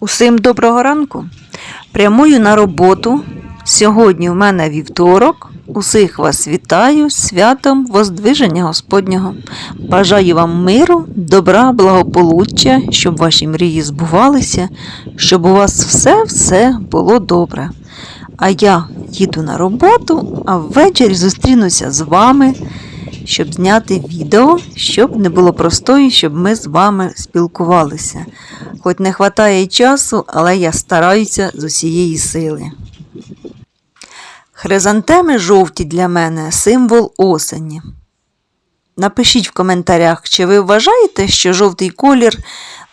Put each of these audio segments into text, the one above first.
Усім доброго ранку. Прямую на роботу. Сьогодні в мене вівторок. Усіх вас вітаю святом Воздвиження Господнього. Бажаю вам миру, добра, благополуччя, щоб ваші мрії збувалися, щоб у вас все-все було добре. А я їду на роботу, а ввечері зустрінуся з вами, щоб зняти відео, щоб не було простої, щоб ми з вами спілкувалися. Хоч не вистачає часу, але я стараюся з усієї сили. Хризантеми жовті для мене символ осені. Напишіть в коментарях, чи ви вважаєте, що жовтий колір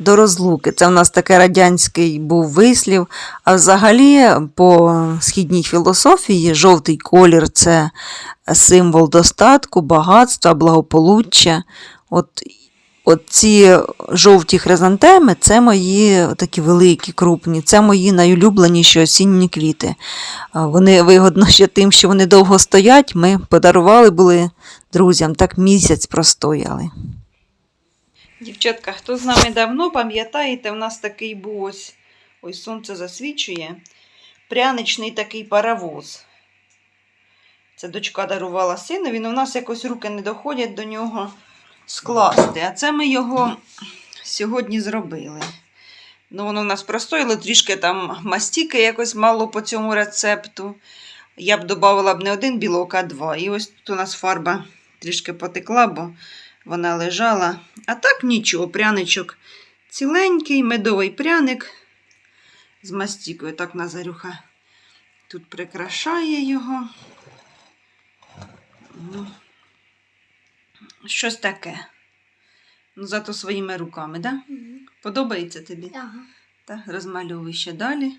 до розлуки. Це в нас таке радянський був вислів. А взагалі, по східній філософії, жовтий колір це символ достатку, багатства, благополуччя. От, от ці жовті хризантеми це мої такі великі, крупні, це мої найулюбленіші осінні квіти. Вони вигодно ще тим, що вони довго стоять. Ми подарували були друзям, так місяць простояли. Дівчатка, хто з нами давно, пам'ятаєте, в нас такий був ось, ось сонце засвічує, пряничний такий паровоз. Це дочка дарувала сину, він у нас якось руки не доходять до нього скласти. А це ми його сьогодні зробили. Ну, воно в нас простоїло, трішки там мастіки якось мало по цьому рецепту. Я б додавала б не один білок, а два. І ось тут у нас фарба трішки потекла, бо вона лежала. А так нічого, пряничок ціленький, медовий пряник з мастікою. Так Назарюха тут прикрашає його. Ну, щось таке. Ну, зато своїми руками, да? Подобається тобі? Ага. Так, розмальовуй ще далі.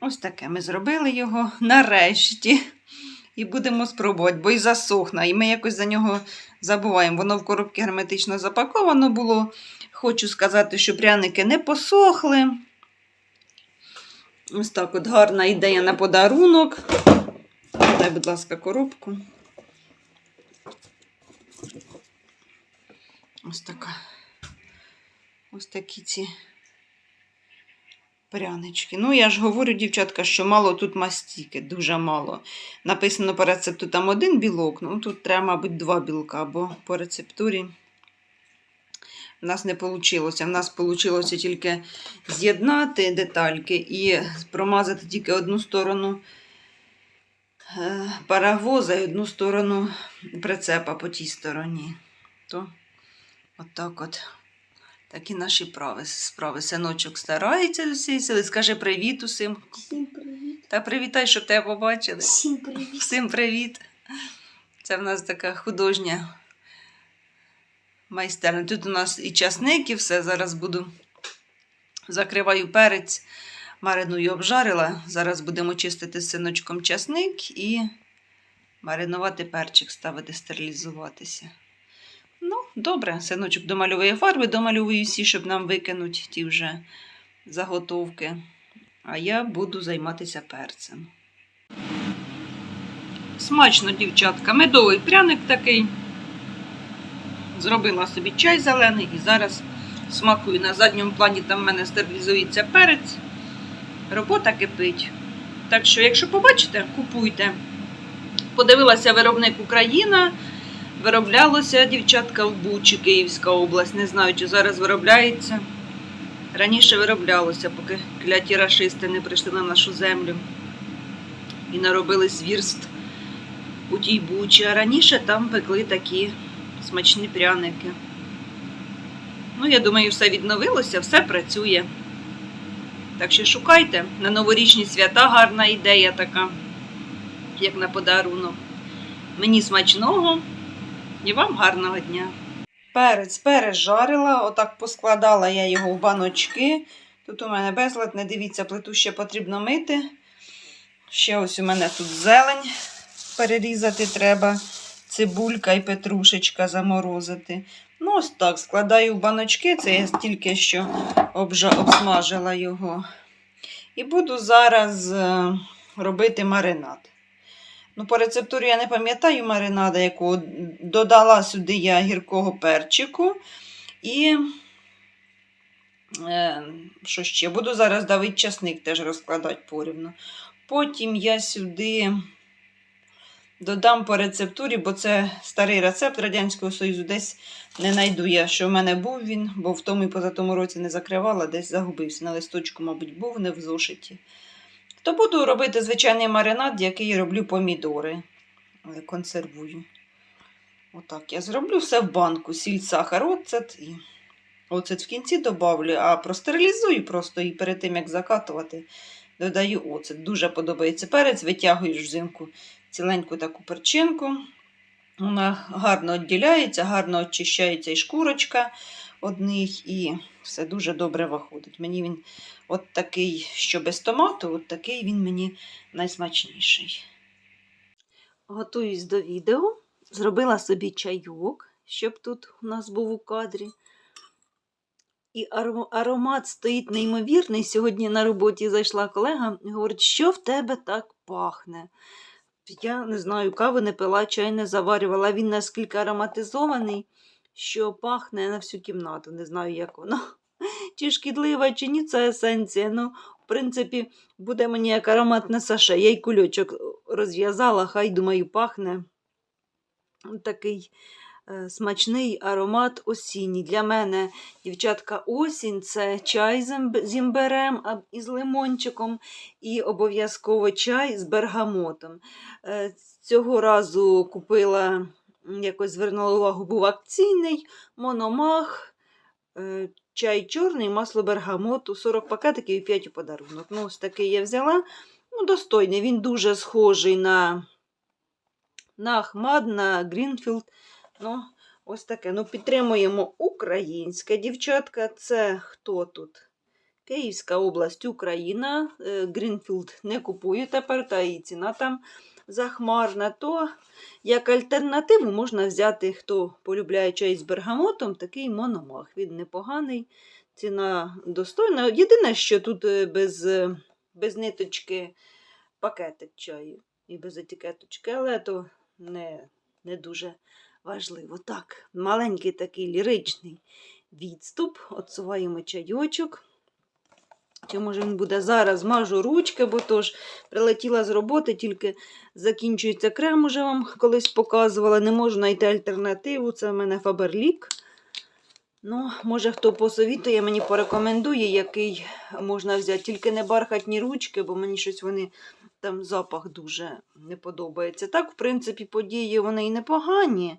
Ось таке ми зробили його нарешті. І будемо спробувати, бо і засохне. І ми якось за нього забуваємо. Воно в коробці герметично запаковано було. Хочу сказати, що пряники не посохли. Ось так от гарна ідея на подарунок. Дай, будь ласка, коробку. Ось така. Ось такі ці прянички. Ну, я ж говорю, дівчатка, що мало тут мастіки, дуже мало. Написано по рецепту там один білок, ну тут треба, мабуть, два білка, бо по рецептурі в нас не вийшло. В нас вийшло тільки з'єднати детальки і промазати тільки одну сторону е, паровоза і одну сторону прицепа по тій стороні. То отак от. Такі наші прави, справи. Синочок старається усієї сили. Скажи привіт усім. Всім привіт. Та привітай, щоб тебе побачили. Всім привіт. Всім привіт. Це в нас така художня майстерня. Тут у нас і часник, і все. Зараз буду закриваю перець, мариную обжарила. Зараз будемо чистити з синочком часник і маринувати перчик, ставити стерилізуватися. Ну, добре, синочок домальовує фарби, домальовую всі, щоб нам викинуть ті вже заготовки. А я буду займатися перцем. Смачно, дівчатка, медовий пряник такий. Зробила собі чай зелений і зараз смакую. На задньому плані там в мене стерилізується перець. Робота кипить. Так що, якщо побачите, купуйте. Подивилася виробник Україна. Вироблялося дівчатка в Бучі, Київська область. Не знаю, чи зараз виробляється. Раніше вироблялося, поки кляті рашисти не прийшли на нашу землю і наробили звірств у тій бучі. А раніше там пекли такі смачні пряники. Ну, я думаю, все відновилося, все працює. Так що шукайте на новорічні свята гарна ідея така, як на подарунок. Мені смачного і вам гарного дня. Перець пережарила, отак поскладала я його в баночки. Тут у мене безлад, не дивіться, плиту ще потрібно мити. Ще ось у мене тут зелень перерізати треба, цибулька і петрушечка заморозити. Ну, ось так, складаю в баночки, це я тільки що обжа... обсмажила його. І буду зараз е, робити маринад. Ну, по рецептурі я не пам'ятаю маринада, яку додала сюди я гіркого перчику і Е, що ще? Буду зараз давити часник теж розкладати порівну. Потім я сюди додам по рецептурі, бо це старий рецепт Радянського Союзу. Десь не знайду я, що в мене був він, бо в тому і позатому році не закривала, десь загубився. На листочку, мабуть, був, не в зошиті. То буду робити звичайний маринад, який роблю помідори. Консервую. Отак я зроблю все в банку. Сіль, сахар, оцет і оцет в кінці добавлю, а простерилізую просто і перед тим, як закатувати, додаю оцет. Дуже подобається перець, витягуєш взимку ціленьку таку перчинку. Вона гарно відділяється, гарно очищається і шкурочка одних, і все дуже добре виходить. Мені він от такий, що без томату, от такий він мені найсмачніший. Готуюсь до відео. Зробила собі чайок, щоб тут у нас був у кадрі. І аро- аромат стоїть неймовірний. Сьогодні на роботі зайшла колега і говорить, що в тебе так пахне. Я не знаю, кави не пила, чай не заварювала. Він наскільки ароматизований, що пахне на всю кімнату. Не знаю, як воно. Чи шкідлива, чи ні, це есенція. Ну, в принципі, буде мені як ароматне саше. Я й кульочок розв'язала, хай, думаю, пахне. Такий е, смачний аромат осінній. Для мене, дівчатка, осінь це чай з імб- з імбирем а- і з лимончиком, і обов'язково чай з бергамотом. Е, Цього разу купила, якось звернула увагу, був акційний мономах, е, чай чорний, масло бергамоту, 40 пакетиків і 5 у подарунок. Ну, ось такий я взяла. Ну, достойний. Він дуже схожий на, на Ахмад, на Грінфілд. Ну, ось таке. Ну, підтримуємо українське. Дівчатка, це хто тут? Київська область, Україна. Е, Грінфілд не купую тепер, та і ціна там захмарна. То як альтернативу можна взяти, хто полюбляє чай з бергамотом, такий мономах. Він непоганий, ціна достойна. Єдине, що тут е, без, е, без ниточки пакетик чаю і без етикеточки, але то не, не дуже важливо. Так, маленький такий ліричний відступ. Отсуваємо чайочок. Чи може він буде зараз мажу ручки, бо то ж прилетіла з роботи, тільки закінчується крем, уже вам колись показувала. Не можу знайти альтернативу. Це в мене Фаберлік. Ну, може, хто посовітує, мені порекомендує, який можна взяти. Тільки не бархатні ручки, бо мені щось вони там запах дуже не подобається. Так, в принципі, події вони і непогані.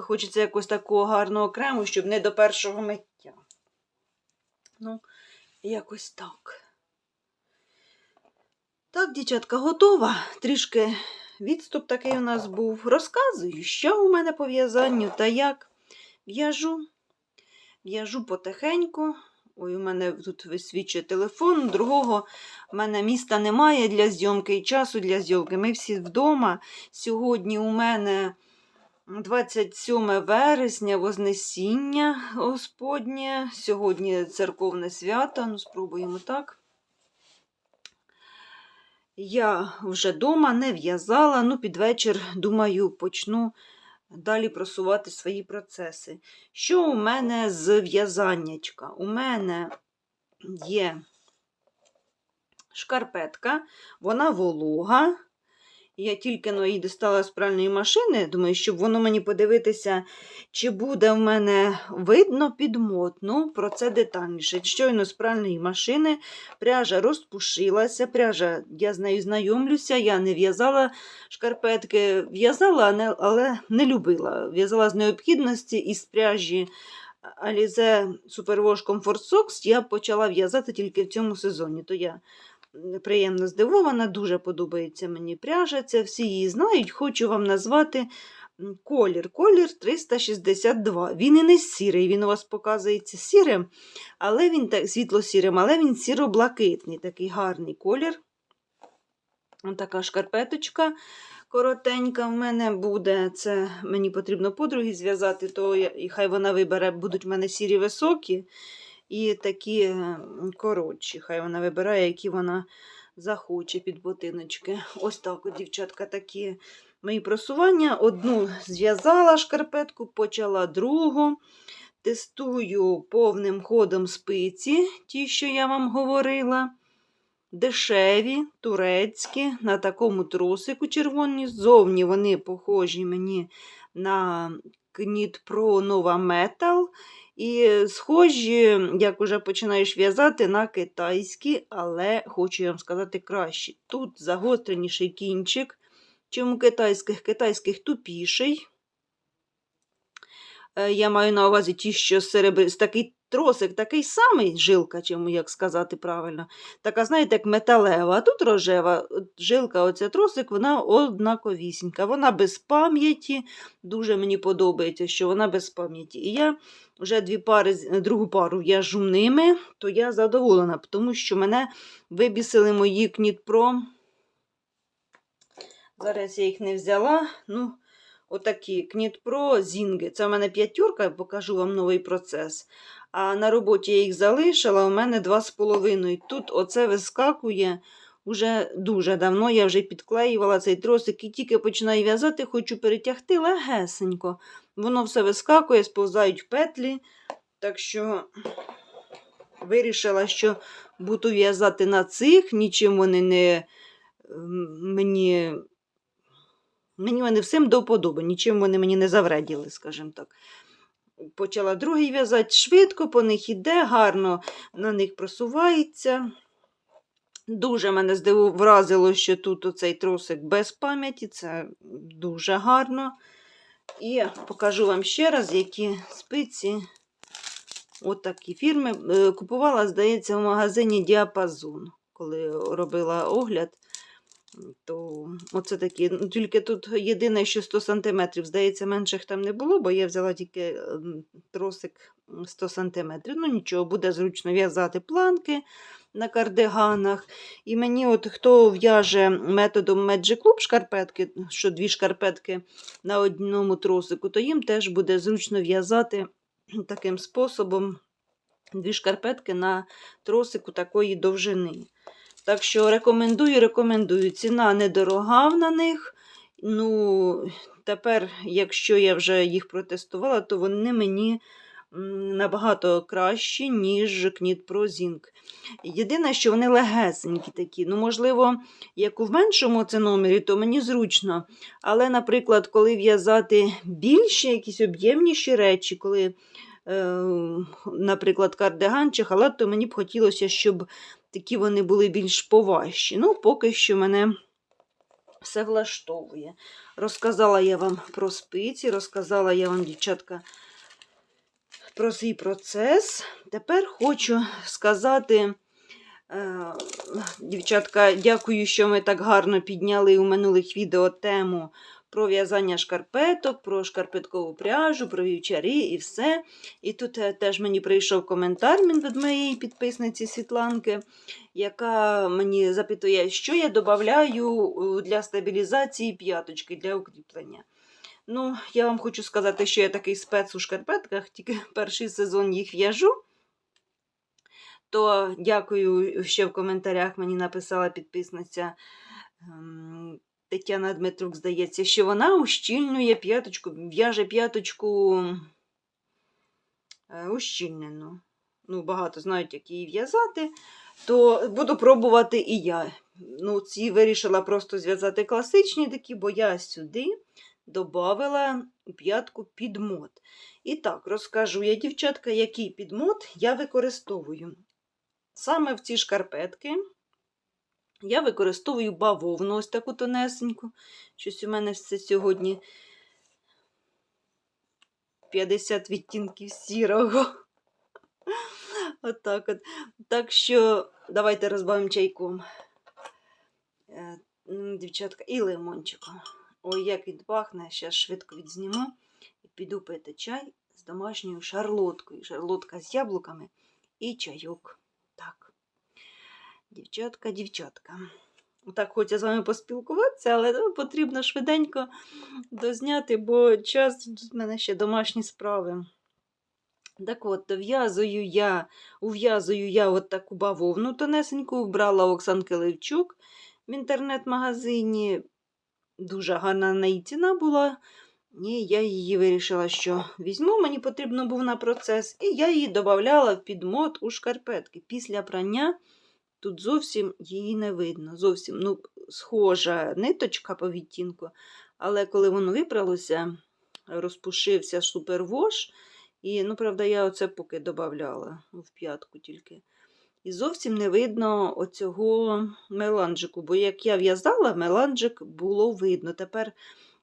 Хочеться якось такого гарного крему, щоб не до першого миття. Ну, якось так. Так, дівчатка, готова. Трішки відступ такий у нас був. Розказую, що у мене по в'язанню та як. В'яжу. В'яжу потихеньку. Ой, у мене тут висвічує телефон. Другого в мене міста немає для зйомки і часу для зйомки. Ми всі вдома. Сьогодні у мене 27 вересня, Вознесіння Господнє. Сьогодні церковне свято. Ну, спробуємо так. Я вже вдома не в'язала, ну під вечір, думаю, почну далі просувати свої процеси. Що у мене з в'язаннячка? У мене є шкарпетка, вона волога. Я тільки но її достала з пральної машини, думаю, щоб воно мені подивитися, чи буде в мене видно підмот. Ну, про це детальніше. Щойно з пральної машини пряжа розпушилася, пряжа, я з нею знайомлюся, я не в'язала шкарпетки, в'язала, але не любила. В'язала з необхідності із пряжі Alize Superwash Comfort Socks я почала в'язати тільки в цьому сезоні. То я приємно здивована, дуже подобається мені пряжа. Всі її знають. Хочу вам назвати колір. Колір 362. Він і не сірий, він у вас показується сірим, але він так світло-сірим, але він сіро-блакитний, такий гарний колір. Ось така шкарпеточка коротенька в мене буде. Це мені потрібно подруги зв'язати, то і хай вона вибере, будуть в мене сірі високі і такі коротші. Хай вона вибирає, які вона захоче під ботиночки. Ось так, дівчатка, такі мої просування. Одну зв'язала шкарпетку, почала другу. Тестую повним ходом спиці, ті, що я вам говорила. Дешеві, турецькі, на такому тросику червоні. Ззовні вони похожі мені на Knit Pro Nova Metal. І схожі, як уже починаєш в'язати, на китайські, але хочу вам сказати краще. Тут загостреніший кінчик, чим у китайських, китайських тупіший. Е, Я маю на увазі ті, що серебр... такий тросик, такий самий жилка, чому як сказати правильно. Така, знаєте, як металева, а тут рожева жилка, оця тросик, вона однаковісінька. Вона без пам'яті. Дуже мені подобається, що вона без пам'яті. І я вже дві пари, другу пару в'яжу ними, то я задоволена, тому що мене вибісили мої Pro. Зараз я їх не взяла. Ну, отакі Pro зінги. Це в мене п'ятірка, покажу вам новий процес. А на роботі я їх залишила, у мене два з половиною. Тут оце вискакує уже дуже давно. Я вже підклеювала цей тросик і тільки починаю в'язати, хочу перетягти легесенько. Воно все вискакує, сповзають петлі. Так що вирішила, що буду в'язати на цих, нічим вони не мені. Мені вони всім до вподоби, нічим вони мені не завреділи, скажімо так. Почала другий в'язати швидко, по них іде, гарно на них просувається. Дуже мене здиву вразило, що тут оцей тросик без пам'яті, це дуже гарно. І покажу вам ще раз, які спиці. От фірми. Е, Купувала, здається, в магазині Діапазон, коли робила огляд. То оце такі. Ну, Тільки тут єдине, що 100 см, здається, менших там не було, бо я взяла тільки ем, тросик 100 см. Ну нічого, буде зручно в'язати планки на кардиганах. І мені, от хто в'яже методом Magic Club шкарпетки, що дві шкарпетки на одному тросику, то їм теж буде зручно в'язати таким способом дві шкарпетки на тросику такої довжини. Так що рекомендую, рекомендую. Ціна недорога на них. Ну, тепер, якщо я вже їх протестувала, то вони мені набагато кращі, ніж Knit Pro. Єдине, що вони легесенькі такі. Ну, можливо, як у меншому це номері, то мені зручно. Але, наприклад, коли в'язати більші, якісь об'ємніші речі, коли, е, наприклад, кардиган чи халат, то мені б хотілося, щоб такі вони були більш поважчі. Ну, поки що мене все влаштовує. Розказала я вам про спиці, розказала я вам, дівчатка, про свій процес. Тепер хочу сказати, е, дівчатка, дякую, що ми так гарно підняли у минулих відео тему про в'язання шкарпеток, про шкарпеткову пряжу, про вівчарі і все. І тут е, теж мені прийшов коментар від моєї підписниці Світланки, яка мені запитує, що я додаю для стабілізації п'яточки для укріплення. Ну, я вам хочу сказати, що я такий спец у шкарпетках, тільки перший сезон їх в'яжу. То дякую, що в коментарях мені написала підписниця ем, Тетяна Дмитрук, здається, що вона ущільнює п'яточку, в'яже п'яточку е, ущільнену. Ну, багато знають, як її в'язати, то буду пробувати і я. Ну, ці вирішила просто зв'язати класичні такі, бо я сюди додавала у п'ятку підмот. І так, розкажу я, дівчатка, який підмот я використовую. Саме в ці шкарпетки я використовую бавовну, ось таку тонесеньку. Щось у мене все сьогодні 50 відтінків сірого. Отак от. Так що давайте розбавимо чайком. Е, Дівчатка, і лимончиком. Ой, як він пахне, зараз швидко відзніму і піду пити чай з домашньою шарлоткою. Шарлотка з яблуками і чайок. Дівчатка, дівчатка. Так, хочу з вами поспілкуватися, але ну, потрібно швиденько дозняти, бо час в мене ще домашні справи. Так от, дов'язую я, ув'язую я от таку бавовну тонесеньку, брала у Оксанки Левчук в інтернет-магазині. Дуже гарна на неї ціна була. І я її вирішила, що візьму, мені потрібно був на процес, і я її додавала в підмот у шкарпетки. Після прання тут зовсім її не видно. Зовсім ну, схожа ниточка по відтінку, але коли воно випралося, розпушився супервош. І, ну, правда, я оце поки додавала в п'ятку тільки. І зовсім не видно оцього меланжику, бо як я в'язала, меланжик було видно. Тепер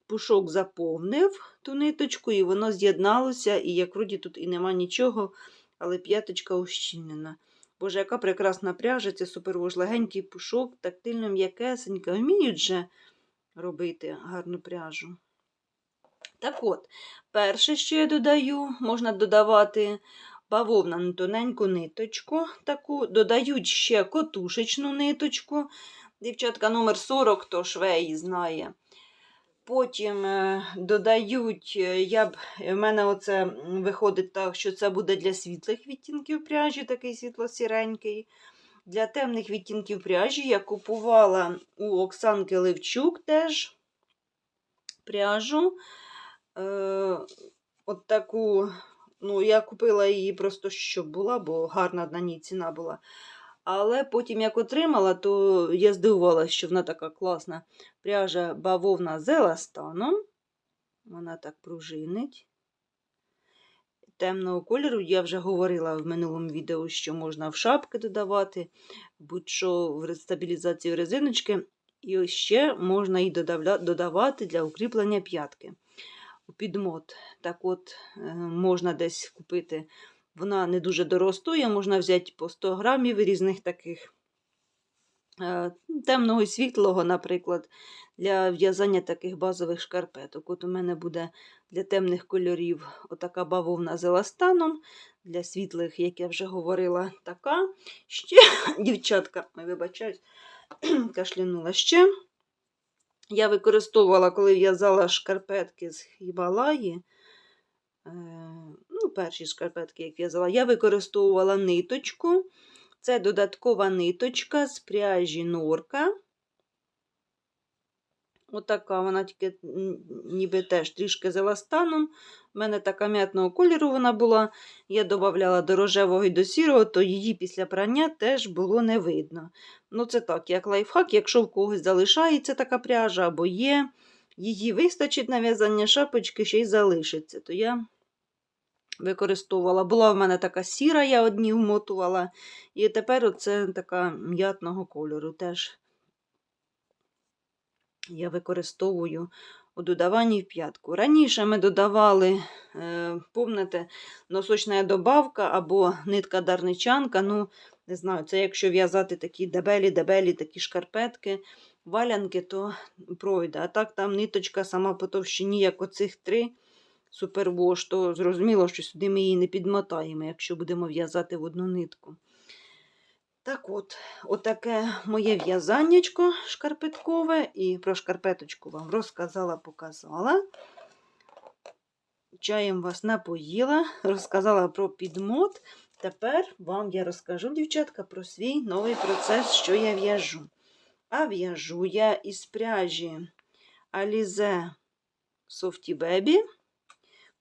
пушок заповнив ту ниточку, і воно з'єдналося, і як вроді тут і нема нічого, але п'яточка ущільнена. Боже, яка прекрасна пряжа, це супервож, легенький пушок, тактильно м'якесенька. Вміють же робити гарну пряжу. Так от, перше, що я додаю, можна додавати бавовнану тоненьку ниточку, таку, додають ще котушечну ниточку. Дівчатка номер 40, хто швеї знає. Потім е, додають, е, я б, в мене оце виходить так, що це буде для світлих відтінків пряжі, такий світло-сіренький. Для темних відтінків пряжі я купувала у Оксанки Левчук теж пряжу. Е, от таку, ну, я купила її просто, щоб була, бо гарна на ній ціна була. Але потім, як отримала, то я здивувалася, що вона така класна. Пряжа бавовна з еластаном. Вона так пружинить. Темного кольору я вже говорила в минулому відео, що можна в шапки додавати, будь-що в стабілізацію резиночки. І ще можна її додавати для укріплення п'ятки. У підмот. Так от, е, можна десь купити. Вона не дуже доростує, можна взяти по 100 грамів різних таких е, темного і світлого, наприклад, для в'язання таких базових шкарпеток. От у мене буде для темних кольорів отака бавовна з еластаном, для світлих, як я вже говорила, така. Ще, дівчатка, вибачаюсь, кашлянула ще. Я використовувала, коли в'язала шкарпетки з Хімалаї. Перші шкарпетки, як в'язала, я використовувала ниточку. Це додаткова ниточка з пряжі норка. Отака вона тільки ніби теж трішки з еластаном. У мене така м'ятного кольору вона була. Я додавала до рожевого і до сірого, то її після прання теж було не видно. Ну, це так, як лайфхак, якщо в когось залишається така пряжа або є, її вистачить на в'язання шапочки, ще й залишиться. То я використовувала. Була в мене така сіра, я одні вмотувала. І тепер оце така м'ятного кольору теж я використовую у додаванні в п'ятку. Раніше ми додавали, е, помните, носочна добавка або нитка дарничанка. Ну, не знаю, це якщо в'язати такі дебелі-дебелі такі шкарпетки, валянки, то пройде. А так там ниточка сама по товщині, як оцих три супервош, то зрозуміло, що сюди ми її не підмотаємо, якщо будемо в'язати в одну нитку. Так от, отаке моє в'язаннячко шкарпеткове, і про шкарпеточку вам розказала, показала. Чаєм вас напоїла, розказала про підмот. Тепер вам я розкажу, дівчатка, про свій новий процес, що я в'яжу. А в'яжу я із пряжі Alize Softy Baby.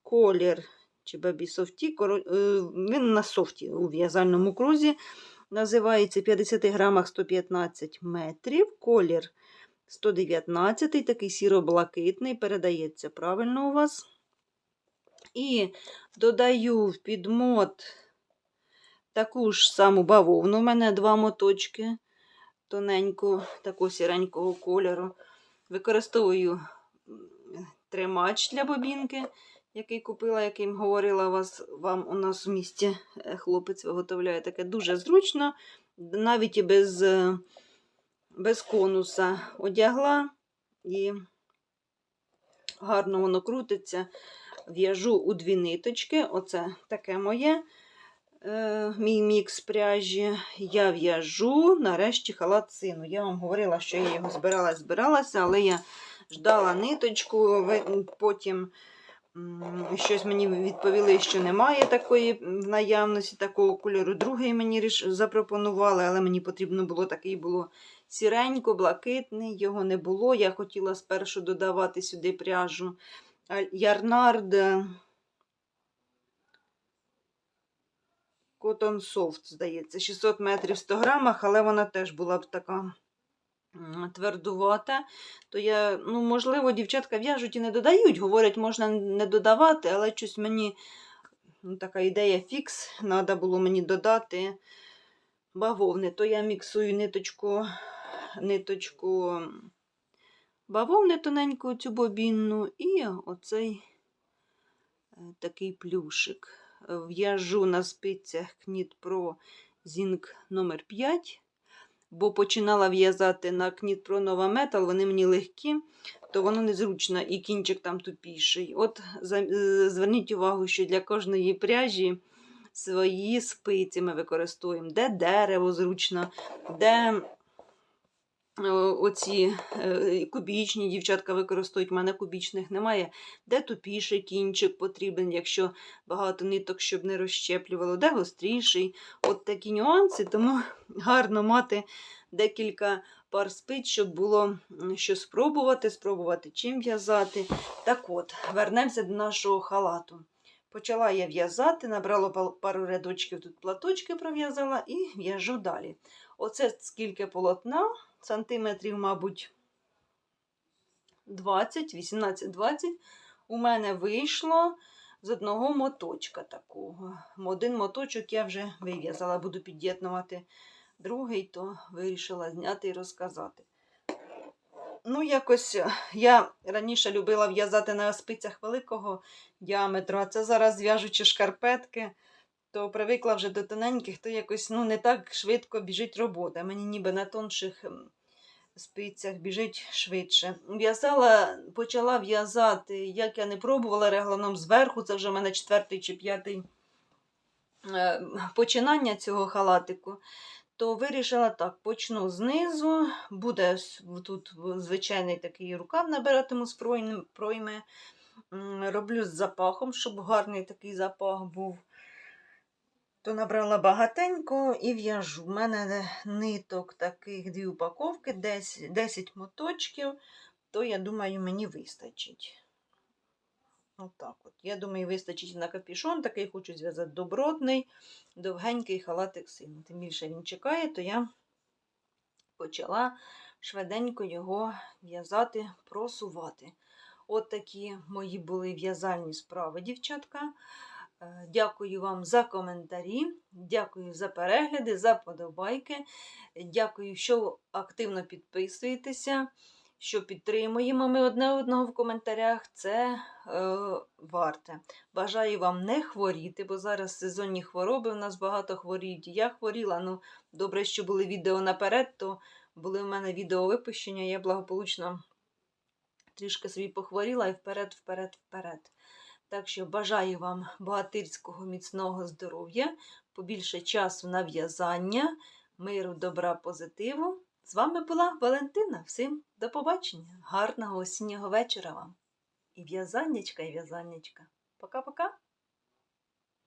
Колір чи Softy, коро- е, він на софті у в'язальному крузі. Називається 50 грамах 115 метрів. Колір 119, такий сіро-блакитний, передається правильно у вас. І додаю в підмот таку ж саму бавовну. У мене два моточки тоненьку, такого сіренького кольору. Використовую тримач для бобінки, який купила, яким говорила вас, вам у нас в місті е, хлопець виготовляє таке дуже зручно, навіть і без, е, без конуса одягла і гарно воно крутиться. В'яжу у дві ниточки. Оце таке моє. е, Мій мікс пряжі. Я в'яжу нарешті халацину. Я вам говорила, що я його збирала, збиралася, але я ждала ниточку, потім щось мені відповіли, що немає такої в наявності, такого кольору. Другий мені запропонували, але мені потрібно було такий було сіренько, блакитний, його не було. Я хотіла спершу додавати сюди пряжу Ярнард Cotton Soft, здається, 600 метрів в 100 грамах, але вона теж була б така твердувата. То я, ну, можливо, дівчатка в'яжуть і не додають. Говорять, можна не додавати, але щось мені ну, така ідея фікс. Треба було мені додати бавовни. То я міксую ниточку, ниточку бавовни тоненьку, цю бобінну, і оцей е, такий плюшик. В'яжу на спицях Кніт Pro Zinc номер 5 бо починала в'язати на кніт Nova Metal, вони мені легкі, то воно незручно і кінчик там тупіший. От е, зверніть увагу, що для кожної пряжі свої спиці ми використовуємо, де дерево зручно, де оці е, кубічні дівчатка використовують, в мене кубічних немає, де тупіший кінчик потрібен, якщо багато ниток, щоб не розщеплювало, де гостріший. От такі нюанси, тому гарно мати декілька пар спиць, щоб було що спробувати, спробувати чим в'язати. Так от, вернемося до нашого халату. Почала я в'язати, набрала пару рядочків, тут платочки пров'язала і в'яжу далі. Оце скільки полотна, сантиметрів, мабуть, 20, 18-20. У мене вийшло з одного моточка такого. Один моточок я вже вив'язала, буду під'єднувати другий, то вирішила зняти і розказати. Ну, якось е, я раніше любила в'язати на спицях великого діаметру, а це зараз зв'яжучи шкарпетки, то привикла вже до тоненьких, то якось ну, не так швидко біжить робота. Мені ніби на тонших ем, спицях біжить швидше. В'язала, почала в'язати, як я не пробувала регланом зверху, це вже в мене четвертий чи п'ятий е, починання цього халатику то вирішила так, почну знизу, буде тут звичайний такий рукав набиратиму з пройми. Роблю з запахом, щоб гарний такий запах був. То набрала багатенько і в'яжу. У мене ниток таких дві упаковки, 10, 10 моточків, то я думаю, мені вистачить. Отак от. Я думаю, вистачить на капюшон. Такий хочу зв'язати добротний, довгенький халатик сину. Тим більше він чекає, то я почала швиденько його в'язати, просувати. От такі мої були в'язальні справи, дівчатка. Е, Дякую вам за коментарі, дякую за перегляди, за подобайки. Дякую, що активно підписуєтеся, що підтримуємо ми одне одного в коментарях. Це е, варте. Бажаю вам не хворіти, бо зараз сезонні хвороби у нас багато хворіють. Я хворіла, ну добре, що були відео наперед, то були в мене відео випущення, я благополучно трішки собі похворіла і вперед, вперед, вперед. Так що бажаю вам богатирського міцного здоров'я, побільше часу на в'язання, миру, добра, позитиву. З вами була Валентина. Всім до побачення, гарного осіннього вечора вам. І в'язаннячка, і в'язаннячка. Пока-пока.